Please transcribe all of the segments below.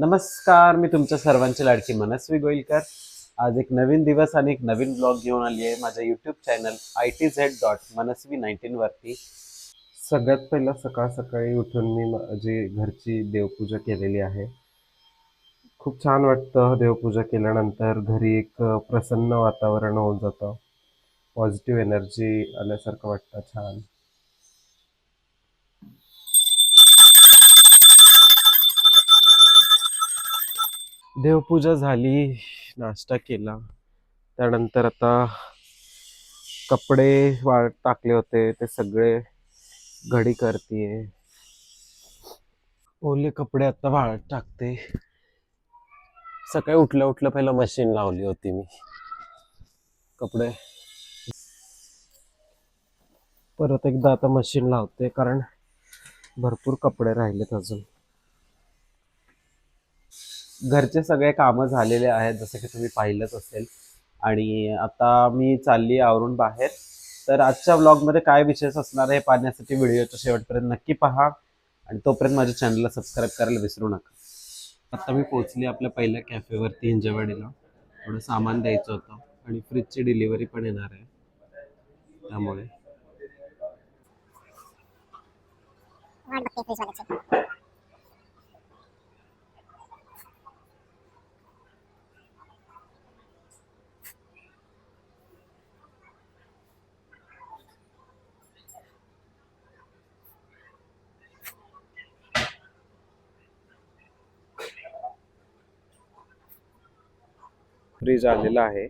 नमस्कार मी तुमच्या सर्वांची लाडकी मनस्वी गोईलकर. आज एक नवीन दिवस आणि एक नवीन ब्लॉग घेऊन आली आहे माझ्या YouTube channel I T Z dot Manasvi nineteen वरती. सगळ्यात पहिलं सकाळ सकाळी उठून मी माझी घरची देवपूजा केलेली आहे खूप छान वाटतं देवपूजा केल्यानंतर घरी एक प्रसन्न वातावरण होऊन जातं. पॉझिटिव्ह एनर्जी आल्यासारखं वाटतं छान. देवपूजा झाली नाश्ता केला. त्यानंतर आता कपडे वाळ टाकले होते ते सगळे घडी करते ओले कपडे आता वाळत टाकते. सकाळी उठल्या उठल्या पहिलं मशीन लावली होती मी. कपडे. परत एकदा आता मशीन लावते कारण भरपूर कपडे राहिलेत अजून. घरचे सगळे कामं झालेले आहेत जसं की तुम्ही पाहिलंच असेल. आणि आता मी चालली आवरून बाहेर. तर आजच्या ब्लॉगमध्ये काय विशेष असणार आहे हे पाहण्यासाठी व्हिडिओच्या शेवटपर्यंत नक्की पहा. आणि तोपर्यंत माझ्या चॅनलला सबस्क्राईब करायला विसरू नका. आता मी पोचली आपल्या पहिल्या कॅफेवरती हिंजवाडीला थोडं सामान द्यायचं होतं. आणि फ्रीजची डिलिव्हरी पण येणार आहे. त्यामुळे. फ्रीज आलेला आहे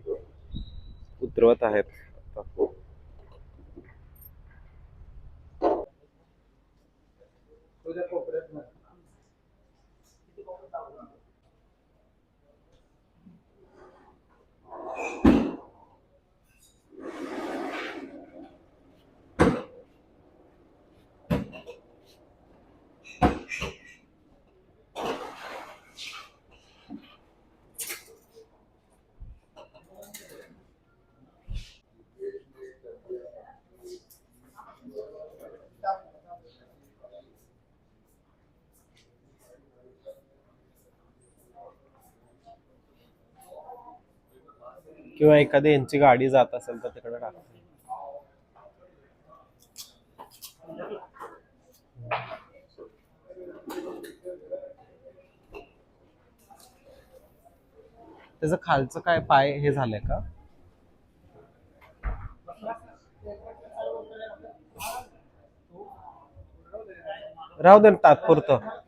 उतरवत आहेत आता. किंवा एखादी यांची गाडी जात असेल तर तिकडे टाकतो त्याचं खालचं काय पाय हे झालंय का? राहू दे तात्पुरतं.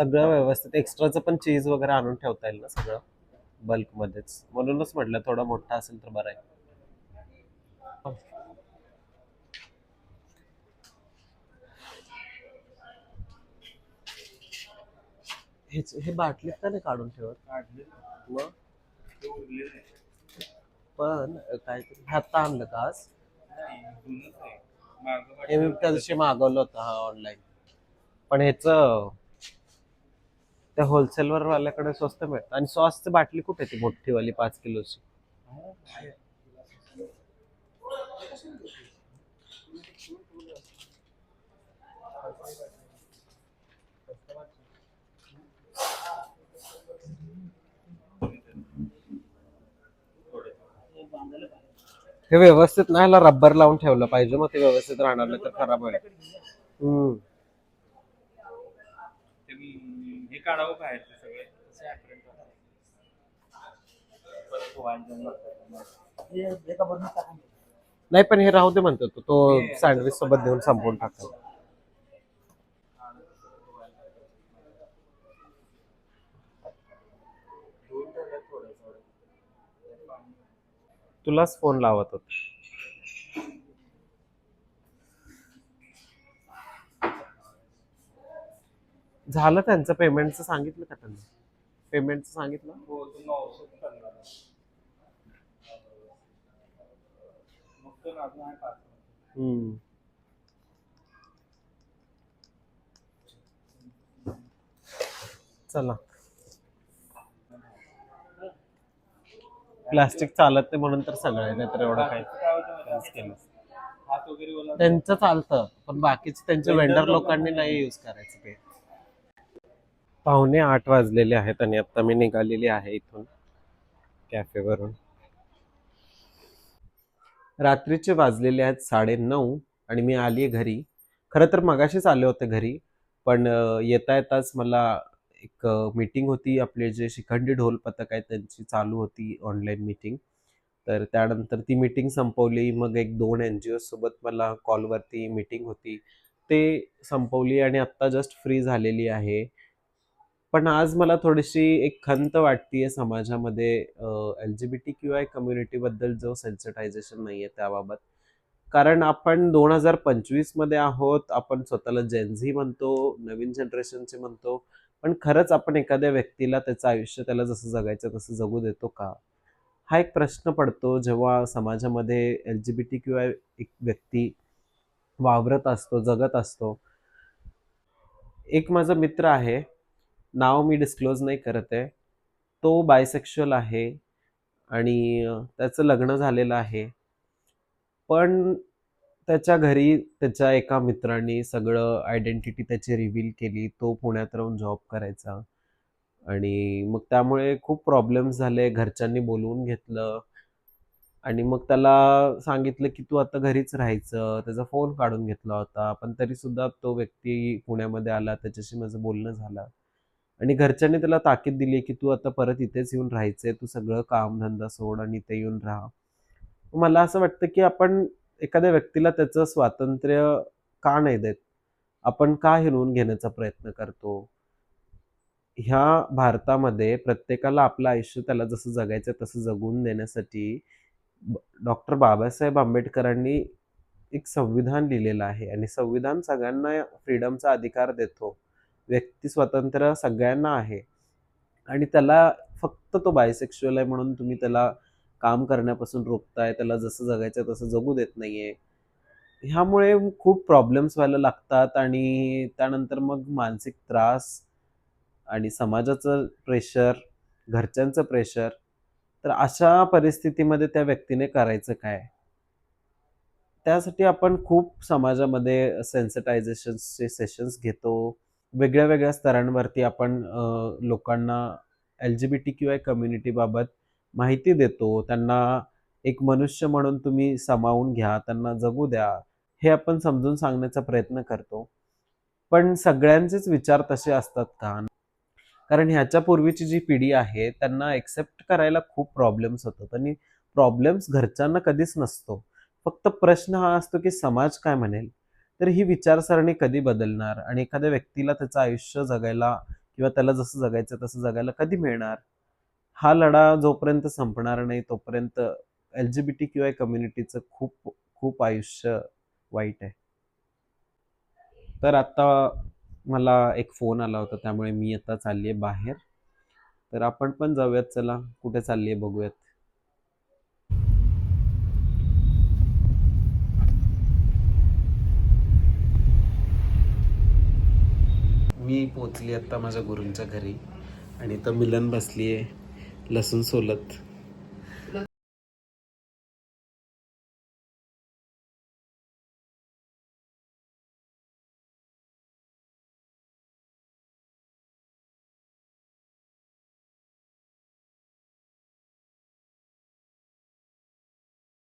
सगळं व्यवस्थित. एक्स्ट्राचं पण चीज वगैरे आणून ठेवता येईल ना सगळं? बल्कमध्येच म्हणूनच म्हटलं थोडा मोठा असेल तर बरं आहे. हेच हे बाटलीत का नाही काढून ठेवत? मग पण काहीतरी हात आणलं का आज? हे मी त्या दिवशी मागवलं होतं हा ऑनलाईन पण ह्याच त्या होलसेलवर वाल्याकडे स्वस्त मिळतं. आणि सॉसची बाटली कुठे ती मोठी वाली पाच किलोची? हे व्यवस्थित नाही रब्बर लावून ठेवलं पाहिजे. मग ते व्यवस्थित राहणार नाही तर खराब होईल हम्म हे काढावं बाहेर ते सगळे. नाही पण हे राहू दे म्हणतो तो तो सँडविच सोबत देऊन संपवून टाकतो. तुलाच फोन लावत होत. झालं त्यांचं पेमेंटचं सांगितलं का त्यांना? पेमेंटचं सांगितलं? हो हम्म. चला. प्लास्टिक चालत नाही म्हणून तर सगळं नाहीतर एवढं? केलं. ओला त्यांचं चालतं पण बाकीचे त्यांच्या वेंडर लोकांनी नाही यूज करायचं ते. पाहुणे आठ वाजलेले आहेत आणि आत्ता मी निघालेली आहे इथून कॅफेवरून. रात्रीचे वाजलेले आहेत साडे नऊ आणि मी आली आहे घरी. खरं तर मगाशीच आले होते घरी पण येता येताच मला एक मीटिंग होती. आपले जे शिखंडी ढोल पथक आहे त्यांची चालू होती ऑनलाईन मीटिंग तर त्यानंतर ती मीटिंग संपवली. मग एक दोन एन जी ओसोबत मला कॉलवरती मीटिंग होती. ते संपवली आणि आत्ता जस्ट फ्री झालेली आहे. पण आज मला थोडीशी एक खंत वाटतीये समाजामध्ये L G B T Q I कम्युनिटीबद्दल जो सेन्सिटायझेशन नाही आहे त्याबाबत. कारण आपण दोन हजार पंचवीसमध्ये आहोत आपण स्वतःला जेनझी म्हणतो नवीन जनरेशनचे म्हणतो पण खरंच आपण एखाद्या व्यक्तीला त्याचं आयुष्य त्याला जसं जगायचं तसं जगू देतो का? हा एक प्रश्न पडतो जेव्हा समाजामध्ये L G B T Q I एक व्यक्ती वावरत असतो जगत असतो. एक माझा मित्र आहे नाव मी डिस्क्लोज नाही करत आहे. तो बायसेक्शुअल आहे आणि त्याचं लग्न झालेलं आहे. पण त्याच्या घरी त्याच्या एका मित्राने सगळं आयडेंटिटी त्याची रिव्हील केली. तो पुण्यात राहून जॉब करायचा. आणि मग त्यामुळे खूप प्रॉब्लेम्स झाले. घरच्यांनी बोलवून घेतलं. आणि मग त्याला सांगितलं की तू आता घरीच राहायचं. त्याचा फोन काढून घेतला होता. पण तरीसुद्धा तो व्यक्ती पुण्यामध्ये आला. त्याच्याशी माझं बोलणं झालं. आणि घरच्यांनी त्याला ताकीद दिली की तू आता परत इथेच येऊन राहायचंय तू सगळं कामधंदा सोड आणि इथे येऊन राहा. मला असं वाटतं की आपण एखाद्या व्यक्तीला त्याचं स्वातंत्र्य का नाही देत? आपण का हिरवून घेण्याचा प्रयत्न करतो? ह्या भारतामध्ये प्रत्येकाला आपलं आयुष्य त्याला जसं जगायचं तसं जगून देण्यासाठी डॉक्टर बाबासाहेब आंबेडकरांनी एक संविधान लिहिलेलं आहे. आणि संविधान सगळ्यांना फ्रीडमचा अधिकार देतो. व्यक्ती स्वातंत्र्य सगळ्यांना आहे. आणि त्याला फक्त तो बायसेक्शुअल आहे म्हणून तुम्ही त्याला काम करण्यापासून रोखताय त्याला जसं जगायचं तसं जगू देत नाहीये. ह्यामुळे खूप प्रॉब्लेम्स व्हायला लागतात आणि त्यानंतर मग मानसिक त्रास आणि समाजाचं प्रेशर घरच्यांचं प्रेशर तर अशा परिस्थितीमध्ये त्या व्यक्तीने करायचं काय? त्यासाठी आपण खूप समाजामध्ये सेन्सिटायझेशनचे सेशन्स घेतो. वेगळ्या वेगळ्या स्तरांवरती आपण लोकांना L G B T Q I कम्युनिटीबाबत माहिती देतो. त्यांना एक मनुष्य म्हणून तुम्ही सामावून घ्या त्यांना जगू द्या हे आपण समजून सांगण्याचा प्रयत्न करतो. पण सगळ्यांचेच विचार तसे असतात का? कारण ह्याच्या पूर्वीची जी पिढी आहे त्यांना एक्सेप्ट करायला खूप प्रॉब्लेम्स होतात आणि प्रॉब्लेम्स घरच्यांना कधीच नसतो. फक्त प्रश्न हा असतो की समाज काय म्हणेल? तर ही विचारसरणी कधी बदलणार? आणि एखाद्या व्यक्तीला त्याचं आयुष्य जगायला किंवा त्याला जसं जगायचं तसं जगायला कधी मिळणार? हा लढा जोपर्यंत संपणार नाही तोपर्यंत L G B T Q कम्युनिटीचं खूप खूप आयुष्य वाईट आहे. तर आता मला एक फोन आला होता त्यामुळे मी आता चालली आहे बाहेर. तर आपण पण जाऊयात चला. कुठे चालली आहे बघूयात. मी पोचली आत्ता माझ्या गुरूंच्या घरी आणि इथं मिलन बसली आहे लसूण सोलत.